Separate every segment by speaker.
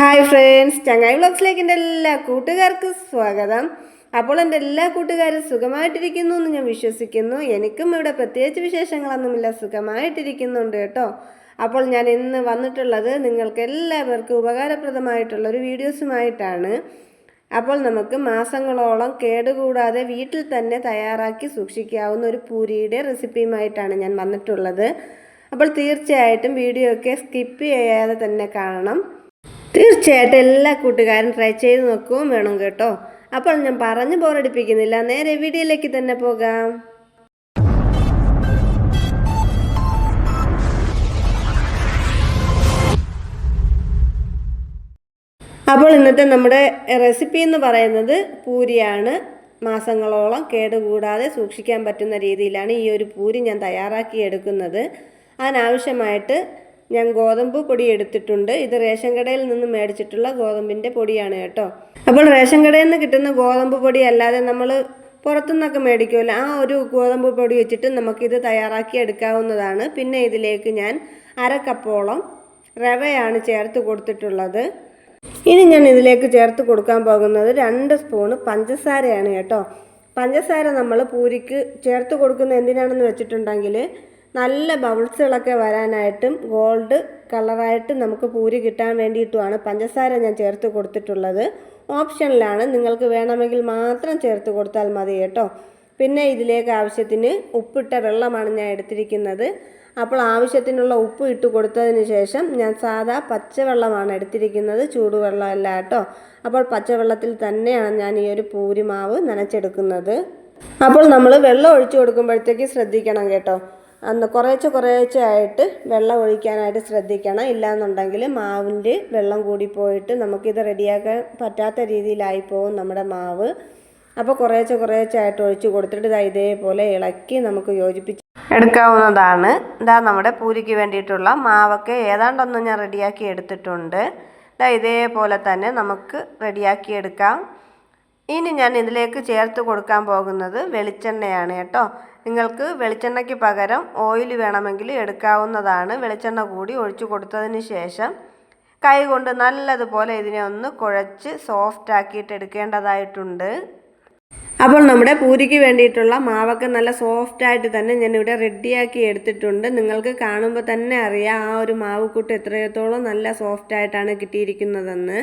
Speaker 1: Hi friends ചങ്ങായി വ്ളോഗ്സിലേക്ക് എന്റെ എല്ലാ കൂട്ടുകാർക്കും സ്വാഗതം. അപ്പോൾ എന്റെ എല്ലാ കൂട്ടുകാരും സുഖമായിട്ടിരിക്കുന്നു എന്ന് ഞാൻ വിശ്വസിക്കുന്നു. എനിക്കും ഇവിടെ പ്രത്യേകിച്ച് വിശേഷങ്ങളൊന്നുമില്ല സുഖമായിട്ടിരിക്കുന്നുണ്ട് കേട്ടോ. അപ്പോൾ ഞാൻ ഇന്ന് വന്നിട്ടുള്ളത് നിങ്ങൾക്ക് എല്ലാവർക്കും ഉപകാരപ്രദമായിട്ടുള്ള ഒരു വീഡിയോസുമായിട്ടാണ്. അപ്പോൾ നമുക്ക് മാസങ്ങളോളം കേടുകൂടാതെ വീട്ടിൽ തന്നെ തയ്യാറാക്കി സൂക്ഷിക്കാവുന്ന ഒരു പൂരിയുടെ റെസിപ്പിയുമായിട്ടാണ് ഞാൻ വന്നിട്ടുള്ളത്. അപ്പോൾ തീർച്ചയായിട്ടും വീഡിയോ ഒക്കെ സ്കിപ്പ് ചെയ്യാതെ തന്നെ കാണണം. തീർച്ചയായിട്ടും എല്ലാ കൂട്ടുകാരും ട്രൈ ചെയ്ത് നോക്കുകയും വേണം കേട്ടോ. അപ്പോൾ ഞാൻ പറഞ്ഞു ബോറടിപ്പിക്കുന്നില്ല നേരെ വീഡിയോയിലേക്ക് തന്നെ പോകാം. അപ്പോൾ ഇന്നത്തെ നമ്മുടെ റെസിപ്പി എന്ന് പറയുന്നത് പൂരിയാണ്. മാസങ്ങളോളം കേടുകൂടാതെ സൂക്ഷിക്കാൻ പറ്റുന്ന രീതിയിലാണ് ഈ ഒരു പൂരി ഞാൻ തയ്യാറാക്കി എടുക്കുന്നത്. അതിനാവശ്യമായിട്ട് ഞാൻ ഗോതമ്പ് പൊടി എടുത്തിട്ടുണ്ട്. ഇത് റേഷൻ കടയിൽ നിന്ന് മേടിച്ചിട്ടുള്ള ഗോതമ്പിന്റെ പൊടിയാണ് കേട്ടോ. അപ്പോൾ റേഷൻ കടയിൽ നിന്ന് കിട്ടുന്ന ഗോതമ്പ് പൊടി അല്ലാതെ നമ്മൾ പുറത്തുനിന്നൊക്കെ മേടിക്കുമല്ലോ. ആ ഒരു ഗോതമ്പ് പൊടി വെച്ചിട്ട് നമുക്കിത് തയ്യാറാക്കി എടുക്കാവുന്നതാണ്. പിന്നെ ഇതിലേക്ക് ഞാൻ അര കപ്പോളം റവയാണ് ചേർത്ത് കൊടുത്തിട്ടുള്ളത്. ഇനി ഞാൻ ഇതിലേക്ക് ചേർത്ത് കൊടുക്കാൻ പോകുന്നത് രണ്ട് സ്പൂണ് പഞ്ചസാരയാണ് കേട്ടോ. പഞ്ചസാര നമ്മൾ പൂരിക്ക് ചേർത്ത് കൊടുക്കുന്ന എന്തിനാണെന്ന് വെച്ചിട്ടുണ്ടെങ്കിൽ നല്ല ബബിൾസുകളൊക്കെ വരാനായിട്ടും ഗോൾഡ് കളറായിട്ട് നമുക്ക് പൂരി കിട്ടാൻ വേണ്ടിയിട്ടുമാണ് പഞ്ചസാര ഞാൻ ചേർത്ത് കൊടുത്തിട്ടുള്ളത്. ഓപ്ഷനിലാണ് നിങ്ങൾക്ക് വേണമെങ്കിൽ മാത്രം ചേർത്ത് കൊടുത്താൽ മതി കേട്ടോ. പിന്നെ ഇതിലേക്ക് ആവശ്യത്തിന് ഉപ്പിട്ട വെള്ളമാണ് ഞാൻ എടുത്തിരിക്കുന്നത്. അപ്പോൾ ആവശ്യത്തിനുള്ള ഉപ്പ് ഇട്ട് കൊടുത്തതിന് ശേഷം ഞാൻ സാധാ പച്ചവെള്ളമാണ് എടുത്തിരിക്കുന്നത്. ചൂടുവെള്ളമല്ല കേട്ടോ. അപ്പോൾ പച്ചവെള്ളത്തിൽ തന്നെയാണ് ഞാൻ ഈ ഒരു പൂരി മാവ് നനച്ചെടുക്കുന്നത്. അപ്പോൾ നമ്മൾ വെള്ളം ഒഴിച്ചു കൊടുക്കുമ്പോഴത്തേക്ക് ശ്രദ്ധിക്കണം കേട്ടോ. അന്ന് കുറേശ്ശെ ആയിട്ട് വെള്ളം ഒഴിക്കാനായിട്ട് ശ്രദ്ധിക്കണം. ഇല്ലാന്നുണ്ടെങ്കിൽ മാവിന്റെ വെള്ളം കൂടി പോയിട്ട് നമുക്കിത് റെഡിയാക്കാൻ പറ്റാത്ത രീതിയിലായി പോകും നമ്മുടെ മാവ്. അപ്പോൾ കുറേശ്ശെ ആയിട്ട് ഒഴിച്ച് കൊടുത്തിട്ട് ഇതാ ഇതേപോലെ ഇളക്കി നമുക്ക് യോജിപ്പിച്ച് എടുക്കാവുന്നതാണ്. ഇതാ നമ്മുടെ പൂരിക്ക് വേണ്ടിയിട്ടുള്ള മാവൊക്കെ ഏതാണ്ടൊന്നും ഞാൻ റെഡിയാക്കി എടുത്തിട്ടുണ്ട്. ഇതാ ഇതേപോലെ തന്നെ നമുക്ക് റെഡിയാക്കി എടുക്കാം. ഇനി ഞാൻ ഇതിലേക്ക് ചേർത്ത് കൊടുക്കാൻ പോകുന്നത് വെളിച്ചെണ്ണയാണ് കേട്ടോ. നിങ്ങൾക്ക് വെളിച്ചെണ്ണയ്ക്ക് പകരം ഓയിൽ വേണമെങ്കിൽ എടുക്കാവുന്നതാണ്. വെളിച്ചെണ്ണ കൂടി ഒഴിച്ചു കൊടുത്തതിന് ശേഷം കൈ കൊണ്ട് നല്ലതുപോലെ ഇതിനെ ഒന്ന് കുഴച്ച് സോഫ്റ്റ് ആക്കിയിട്ട് എടുക്കേണ്ടതായിട്ടുണ്ട്. അപ്പോൾ നമ്മുടെ പൂരിക്ക് വേണ്ടിയിട്ടുള്ള മാവൊക്കെ നല്ല സോഫ്റ്റ് ആയിട്ട് തന്നെ ഞാനിവിടെ റെഡിയാക്കി എടുത്തിട്ടുണ്ട്. നിങ്ങൾക്ക് കാണുമ്പോൾ തന്നെ അറിയാം ആ ഒരു മാവ് കൂട്ട് എത്രത്തോളം നല്ല സോഫ്റ്റ് ആയിട്ടാണ് കിട്ടിയിരിക്കുന്നതെന്ന്.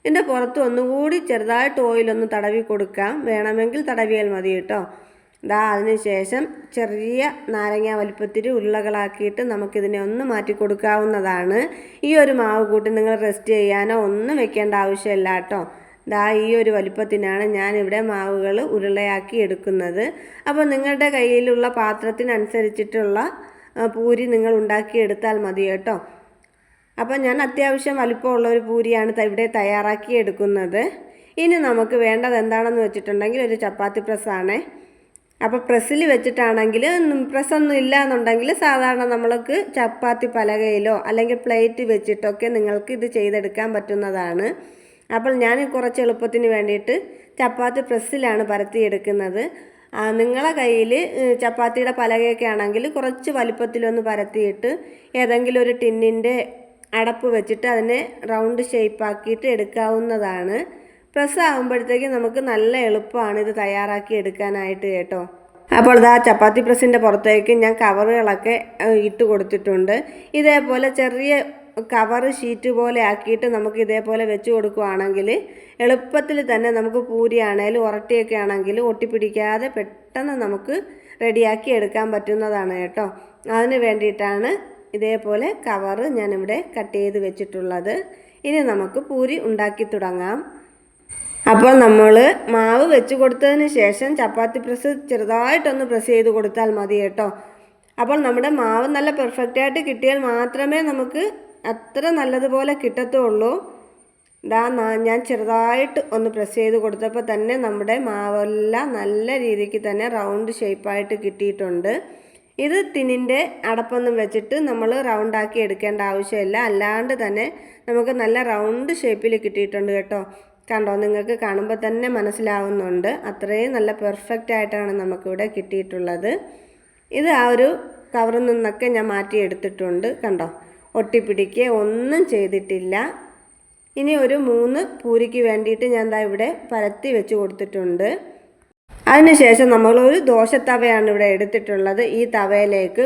Speaker 1: ഇതിന്റെ പുറത്ത് ഒന്നുകൂടി ചെറുതായിട്ട് ഓയിലൊന്ന് തടവി കൊടുക്കാം. വേണമെങ്കിൽ തടവിയാൽ മതി കേട്ടോ. ദാ അതിനുശേഷം ചെറിയ നാരങ്ങ വലിപ്പത്തിൽ ഉരുളകളാക്കിയിട്ട് നമുക്കിതിനെ ഒന്ന് മാറ്റി കൊടുക്കാവുന്നതാണ്. ഈ ഒരു മാവ് കൂട്ടി നിങ്ങൾ റെസ്റ്റ് ചെയ്യാനോ ഒന്നും വെക്കേണ്ട ആവശ്യമില്ല കേട്ടോ. ദാ ഈ ഒരു വലിപ്പത്തിനാണ് ഞാനിവിടെ മാവുകൾ ഉരുളയാക്കി എടുക്കുന്നത്. അപ്പോൾ നിങ്ങളുടെ കയ്യിലുള്ള പാത്രത്തിനനുസരിച്ചിട്ടുള്ള പൂരി നിങ്ങൾ ഉണ്ടാക്കിയെടുത്താൽ മതി കേട്ടോ. അപ്പോൾ ഞാൻ അത്യാവശ്യം വലിപ്പമുള്ള ഒരു പൂരിയാണ് ഇവിടെ തയ്യാറാക്കി എടുക്കുന്നത്. ഇനി നമുക്ക് വേണ്ടത് എന്താണെന്ന് വെച്ചിട്ടുണ്ടെങ്കിൽ ഒരു ചപ്പാത്തി പ്രസ്സാണേ. അപ്പോൾ പ്രസ്സിൽ വെച്ചിട്ടാണെങ്കിൽ പ്രസ്സൊന്നും ഇല്ല എന്നുണ്ടെങ്കിൽ സാധാരണ നമ്മൾക്ക് ചപ്പാത്തി പലകയിലോ അല്ലെങ്കിൽ പ്ലേറ്റ് വെച്ചിട്ടൊക്കെ നിങ്ങൾക്ക് ഇത് ചെയ്തെടുക്കാൻ പറ്റുന്നതാണ്. അപ്പോൾ ഞാൻ കുറച്ച് എളുപ്പത്തിന് വേണ്ടിയിട്ട് ചപ്പാത്തി പ്രസ്സിലാണ് പരത്തിയെടുക്കുന്നത്. നിങ്ങളെ കയ്യിൽ ചപ്പാത്തിയുടെ പലകയൊക്കെ ആണെങ്കിൽ കുറച്ച് വലിപ്പത്തിലൊന്ന് പരത്തിയിട്ട് ഏതെങ്കിലും ഒരു ടിന്നിന്റെ അടപ്പ് വെച്ചിട്ട് അതിനെ റൗണ്ട് ഷേപ്പാക്കിയിട്ട് എടുക്കാവുന്നതാണ്. പ്രസ് ആകുമ്പോഴത്തേക്ക് നമുക്ക് നല്ല എളുപ്പമാണ് ഇത് തയ്യാറാക്കി എടുക്കാനായിട്ട് കേട്ടോ. അപ്പോൾ ഇതാ ചപ്പാത്തി പ്രസ്സിന്റെ പുറത്തേക്ക് ഞാൻ കവറുകളൊക്കെ ഇട്ട് കൊടുത്തിട്ടുണ്ട്. ഇതേപോലെ ചെറിയ കവർ ഷീറ്റ് പോലെ ആക്കിയിട്ട് നമുക്ക് ഇതേപോലെ വെച്ച് കൊടുക്കുകയാണെങ്കിൽ എളുപ്പത്തിൽ തന്നെ നമുക്ക് പൂരി ആണെങ്കിലും ഉറട്ടിയൊക്കെ ആണെങ്കിലും ഒട്ടിപ്പിടിക്കാതെ പെട്ടെന്ന് നമുക്ക് റെഡിയാക്കി എടുക്കാൻ പറ്റുന്നതാണ് കേട്ടോ. അതിന് വേണ്ടിയിട്ടാണ് ഇതേപോലെ കവറ് ഞാനിവിടെ കട്ട് ചെയ്ത് വെച്ചിട്ടുള്ളത്. ഇനി നമുക്ക് പൂരി ഉണ്ടാക്കി തുടങ്ങാം. അപ്പോൾ നമ്മൾ മാവ് വെച്ച് കൊടുത്തതിന് ശേഷം ചപ്പാത്തി പ്രസ് ചെറുതായിട്ടൊന്ന് പ്രസ് ചെയ്ത് കൊടുത്താൽ മതി കേട്ടോ. അപ്പോൾ നമ്മുടെ മാവ് നല്ല പെർഫെക്റ്റായിട്ട് കിട്ടിയാൽ മാത്രമേ നമുക്ക് അത്ര നല്ലതുപോലെ കിട്ടത്തുള്ളൂ. ഇതാ ഞാൻ ചെറുതായിട്ട് ഒന്ന് പ്രസ് ചെയ്ത് കൊടുത്തപ്പോൾ തന്നെ നമ്മുടെ മാവെല്ലാം നല്ല രീതിക്ക് തന്നെ റൗണ്ട് ഷേപ്പായിട്ട് കിട്ടിയിട്ടുണ്ട്. ഇത് തിന്നിന്റെ അടപ്പൊന്നും വെച്ചിട്ട് നമ്മൾ റൗണ്ടാക്കി എടുക്കേണ്ട ആവശ്യമില്ല. അല്ലാണ്ട് തന്നെ നമുക്ക് നല്ല റൗണ്ട് ഷേപ്പിൽ കിട്ടിയിട്ടുണ്ട് കേട്ടോ. കണ്ടോ നിങ്ങൾക്ക് കാണുമ്പോൾ തന്നെ മനസ്സിലാവുന്നുണ്ട്. അത്രയും നല്ല പെർഫെക്റ്റ് ആയിട്ടാണ് നമുക്കിവിടെ കിട്ടിയിട്ടുള്ളത്. ഇത് ആ ഒരു കവറിൽ നിന്നൊക്കെ ഞാൻ മാറ്റി എടുത്തിട്ടുണ്ട് കണ്ടോ. ഒട്ടിപ്പിടിക്കുക ഒന്നും ചെയ്തിട്ടില്ല. ഇനി ഒരു മൂന്ന് പൂരിക്ക് വേണ്ടിയിട്ട് ഞാൻ ദാ ഇവിടെ പരത്തി വെച്ച് കൊടുത്തിട്ടുണ്ട്. അതിനുശേഷം നമ്മളൊരു ദോശത്തവയാണ് ഇവിടെ എടുത്തിട്ടുള്ളത്. ഈ തവയിലേക്ക്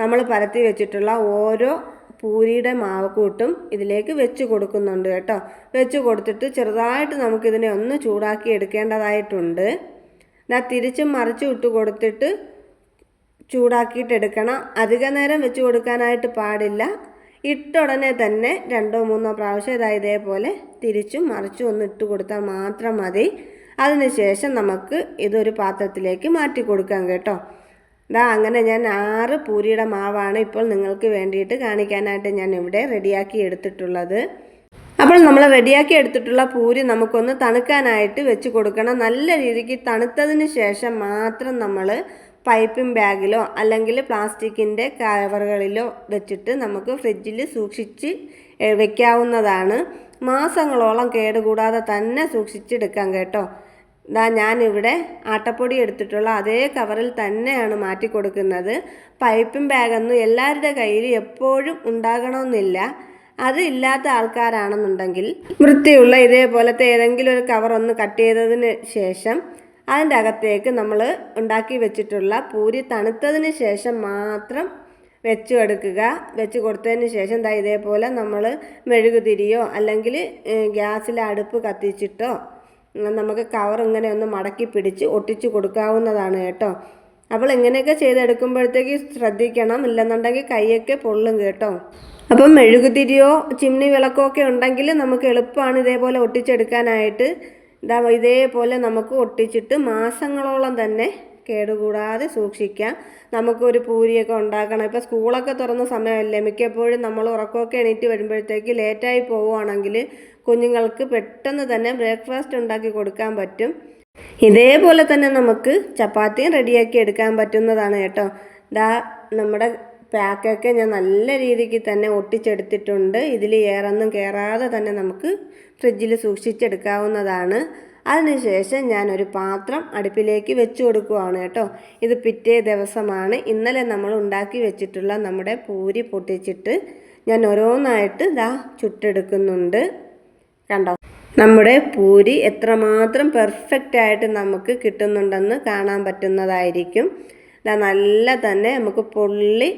Speaker 1: നമ്മൾ പരത്തി വെച്ചിട്ടുള്ള ഓരോ പൂരിയുടെ മാവക്കൂട്ടും ഇതിലേക്ക് വെച്ച് കൊടുക്കുന്നുണ്ട് കേട്ടോ. വെച്ച് കൊടുത്തിട്ട് ചെറുതായിട്ട് നമുക്കിതിനെ ഒന്ന് ചൂടാക്കി എടുക്കേണ്ടതായിട്ടുണ്ട്. ഞാൻ തിരിച്ചും മറിച്ചും ഇട്ട് കൊടുത്തിട്ട് ചൂടാക്കിയിട്ട് എടുക്കണം. അധിക നേരം വെച്ച് കൊടുക്കാനായിട്ട് പാടില്ല. ഇട്ടുടനെ തന്നെ രണ്ടോ മൂന്നോ പ്രാവശ്യം ഇതാ ഇതേപോലെ തിരിച്ചും മറിച്ചും ഒന്ന് ഇട്ട് കൊടുത്താൽ മാത്രം മതി. അതിനുശേഷം നമുക്ക് ഇതൊരു പാത്രത്തിലേക്ക് മാറ്റി കൊടുക്കാം കേട്ടോ. ഇതാ അങ്ങനെ ഞാൻ ആറ് പൂരിയുടെ മാവാണ് ഇപ്പോൾ നിങ്ങൾക്ക് വേണ്ടിയിട്ട് കാണിക്കാനായിട്ട് ഞാൻ ഇവിടെ റെഡിയാക്കി എടുത്തിട്ടുള്ളത്. അപ്പോൾ നമ്മൾ റെഡിയാക്കി എടുത്തിട്ടുള്ള പൂരി നമുക്കൊന്ന് തണുക്കാനായിട്ട് വെച്ച് കൊടുക്കണം. നല്ല രീതിക്ക് തണുത്തതിന് ശേഷം മാത്രം നമ്മൾ പൈപ്പിംഗ് ബാഗിലോ അല്ലെങ്കിൽ പ്ലാസ്റ്റിക്കിന്റെ കവറുകളിലോ വെച്ചിട്ട് നമുക്ക് ഫ്രിഡ്ജിൽ സൂക്ഷിച്ച് വെക്കാവുന്നതാണ്. മാസങ്ങളോളം കേടുകൂടാതെ തന്നെ സൂക്ഷിച്ചെടുക്കാം കേട്ടോ. ദാ ഞാനിവിടെ ആട്ടപ്പൊടി എടുത്തിട്ടുള്ള അതേ കവറിൽ തന്നെയാണ് മാറ്റി കൊടുക്കുന്നത്. പൈപ്പും ബാഗൊന്നും എല്ലാവരുടെ കയ്യിൽ എപ്പോഴും ഉണ്ടാകണമെന്നില്ല. അത് ഇല്ലാത്ത ആൾക്കാരാണെന്നുണ്ടെങ്കിൽ വൃത്തിയുള്ള ഇതേപോലത്തെ ഏതെങ്കിലും ഒരു കവർ ഒന്ന് കട്ട് ചെയ്തതിന് ശേഷം അതിന്റെ അകത്തേക്ക് നമ്മൾ ഉണ്ടാക്കി വെച്ചിട്ടുള്ള പൂരി തണുത്തതിന് ശേഷം മാത്രം വെച്ചു എടുക്കുക. വെച്ച് കൊടുത്തതിന് ശേഷം ദാ ഇതേപോലെ നമ്മൾ മെഴുകുതിരിയോ അല്ലെങ്കിൽ ഗ്യാസിൽ അടുപ്പ് കത്തിച്ചിട്ടോ നമുക്ക് കവർ ഇങ്ങനെ ഒന്ന് മടക്കി പിടിച്ച് ഒട്ടിച്ചു കൊടുക്കാവുന്നതാണ് കേട്ടോ. അപ്പോൾ ഇങ്ങനെയൊക്കെ ചെയ്തെടുക്കുമ്പോഴത്തേക്ക് ശ്രദ്ധിക്കണം ഇല്ലെന്നുണ്ടെങ്കിൽ കൈയൊക്കെ പൊള്ളും കേട്ടോ. അപ്പം മെഴുകുതിരിയോ ചിമ്നി വിളക്കോ ഒക്കെ ഉണ്ടെങ്കിൽ നമുക്ക് എളുപ്പമാണ് ഇതേപോലെ ഒട്ടിച്ചെടുക്കാനായിട്ട്. ഇതാ ഇതേപോലെ നമുക്ക് ഒട്ടിച്ചിട്ട് മാസങ്ങളോളം തന്നെ കേടുകൂടാതെ സൂക്ഷിക്കാം. നമുക്കൊരു പൂരിയൊക്കെ ഉണ്ടാക്കണം. ഇപ്പോൾ സ്കൂളൊക്കെ തുറന്ന സമയമല്ലേ? മിക്കപ്പോഴും നമ്മൾ ഉറക്കമൊക്കെ എണീറ്റ് വരുമ്പോഴത്തേക്ക് ലേറ്റായി പോവുകയാണെങ്കിൽ കുഞ്ഞുങ്ങൾക്ക് പെട്ടെന്ന് തന്നെ ബ്രേക്ക്ഫാസ്റ്റ് ഉണ്ടാക്കി കൊടുക്കാൻ പറ്റും. ഇതേപോലെ തന്നെ നമുക്ക് ചപ്പാത്തിയും റെഡിയാക്കി എടുക്കാൻ പറ്റുന്നതാണ് കേട്ടോ. ദാ നമ്മുടെ പാക്കൊക്കെ ഞാൻ നല്ല രീതിക്ക് തന്നെ ഒട്ടിച്ചെടുത്തിട്ടുണ്ട്. ഇതിൽ ഏറൊന്നും കയറാതെ തന്നെ നമുക്ക് ഫ്രിഡ്ജിൽ സൂക്ഷിച്ചെടുക്കാവുന്നതാണ്. അതിനുശേഷം ഞാനൊരു പാത്രം അടുപ്പിലേക്ക് വെച്ച് കൊടുക്കുവാണ് കേട്ടോ. ഇത് പിറ്റേ ദിവസമാണ്. ഇന്നലെ നമ്മൾ ഉണ്ടാക്കി വെച്ചിട്ടുള്ള നമ്മുടെ പൂരി പൊട്ടിച്ചിട്ട് ഞാൻ ഓരോന്നായിട്ട് ഇതാ ചുട്ടെടുക്കുന്നുണ്ട്. കണ്ടോ? നമ്മുടെ പൂരി എത്രമാത്രം പെർഫെക്റ്റ് ആയിട്ട് നമുക്ക് കിട്ടുന്നുണ്ടെന്ന് കാണാൻ പറ്റുന്നതായിരിക്കും. ഇതാ നല്ല തന്നെ നമുക്ക് പൊള്ളി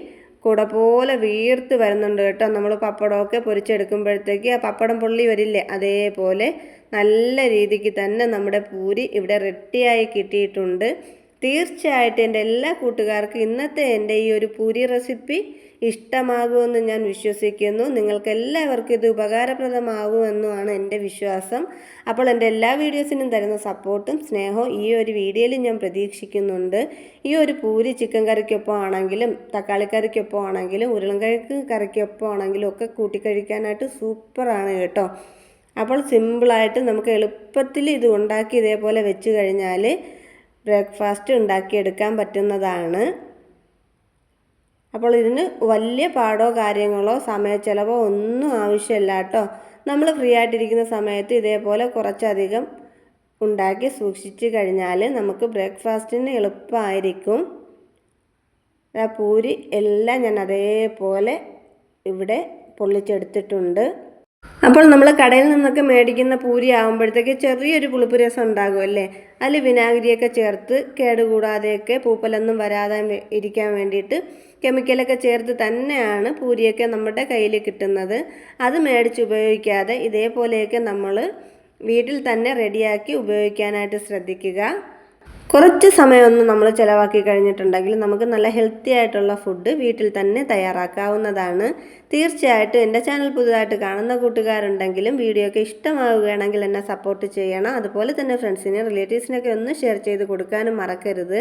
Speaker 1: കുട പോലെ വീർത്ത് വരുന്നുണ്ട് കേട്ടോ. നമ്മൾ പപ്പടമൊക്കെ പൊരിച്ചെടുക്കുമ്പോഴത്തേക്ക് ആ പപ്പടം പൊള്ളി വരില്ലേ? അതേപോലെ നല്ല രീതിക്ക് തന്നെ നമ്മുടെ പൂരി ഇവിടെ റെഡിയായി കിട്ടിയിട്ടുണ്ട്. തീർച്ചയായിട്ടും എന്റെ എല്ലാ കൂട്ടുകാർക്കും ഇന്നത്തെ എന്റെ ഈ ഒരു പൂരി റെസിപ്പി ഇഷ്ടമാകുമെന്ന് ഞാൻ വിശ്വസിക്കുന്നു. നിങ്ങൾക്ക് എല്ലാവർക്കും ഇത് ഉപകാരപ്രദമാകുമെന്നുമാണ് എന്റെ വിശ്വാസം. അപ്പോൾ എന്റെ എല്ലാ വീഡിയോസിനും തരുന്ന സപ്പോർട്ടും സ്നേഹവും ഈ ഒരു വീഡിയോയിൽ ഞാൻ പ്രതീക്ഷിക്കുന്നുണ്ട്. ഈ ഒരു പൂരി ചിക്കൻ കറിക്കൊപ്പം ആണെങ്കിലും തക്കാളി കറിക്കൊപ്പം ആണെങ്കിലും ഉരുളൻകിഴക്ക് കറിക്കൊപ്പം ആണെങ്കിലും ഒക്കെ കൂട്ടിക്കഴിക്കാനായിട്ട് സൂപ്പറാണ് കേട്ടോ. അപ്പോൾ സിമ്പിളായിട്ട് നമുക്ക് എളുപ്പത്തിൽ ഇത് ഉണ്ടാക്കി ഇതേപോലെ വെച്ച് കഴിഞ്ഞാൽ ബ്രേക്ക്ഫാസ്റ്റ് ഉണ്ടാക്കിയെടുക്കാൻ പറ്റുന്നതാണ്. അപ്പോൾ ഇതിന് വലിയ പാടോ കാര്യങ്ങളോ സമയ ചിലവോ ഒന്നും ആവശ്യമില്ല കേട്ടോ. നമ്മൾ ഫ്രീ ആയിട്ടിരിക്കുന്ന സമയത്ത് ഇതേപോലെ കുറച്ചധികം ഉണ്ടാക്കി സൂക്ഷിച്ച് കഴിഞ്ഞാൽ നമുക്ക് ബ്രേക്ക്ഫാസ്റ്റിന് എളുപ്പമായിരിക്കും. ആ പൂരി എല്ലാം ഞാൻ അതേപോലെ ഇവിടെ പൊള്ളിച്ചെടുത്തിട്ടുണ്ട്. അപ്പോൾ നമ്മൾ കടയിൽ നിന്നൊക്കെ മേടിക്കുന്ന പൂരി ആകുമ്പോഴത്തേക്ക് ചെറിയൊരു പുളിപ്പ് രസം ഉണ്ടാകും അല്ലേ? അതിൽ വിനാഗിരിയൊക്കെ ചേർത്ത് കേടുകൂടാതെയൊക്കെ പൂപ്പലൊന്നും വരാതെ ഇരിക്കാൻ വേണ്ടിയിട്ട് കെമിക്കലൊക്കെ ചേർത്ത് തന്നെയാണ് പൂരിയൊക്കെ നമ്മുടെ കയ്യിൽ കിട്ടുന്നത്. അത് മേടിച്ച് ഉപയോഗിക്കാതെ ഇതേപോലെയൊക്കെ നമ്മൾ വീട്ടിൽ തന്നെ റെഡിയാക്കി ഉപയോഗിക്കാനായിട്ട് ശ്രദ്ധിക്കുക. കുറച്ച് സമയമൊന്ന് നമ്മൾ ചിലവാക്കി കഴിഞ്ഞിട്ടുണ്ടെങ്കിൽ നമുക്ക് നല്ല ഹെൽത്തി ആയിട്ടുള്ള ഫുഡ് വീട്ടിൽ തന്നെ തയ്യാറാക്കാവുന്നതാണ്. തീർച്ചയായിട്ടും എന്റെ ചാനൽ പുതുതായിട്ട് കാണുന്ന കൂട്ടുകാരുണ്ടെങ്കിലും വീഡിയോ ഒക്കെ ഇഷ്ടമാവുകയാണെങ്കിൽ എന്നെ സപ്പോർട്ട് ചെയ്യണം. അതുപോലെ തന്നെ ഫ്രണ്ട്സിനെ റിലേറ്റീവ്സിനൊക്കെ ഒന്ന് ഷെയർ ചെയ്ത് കൊടുക്കാനും മറക്കരുത്.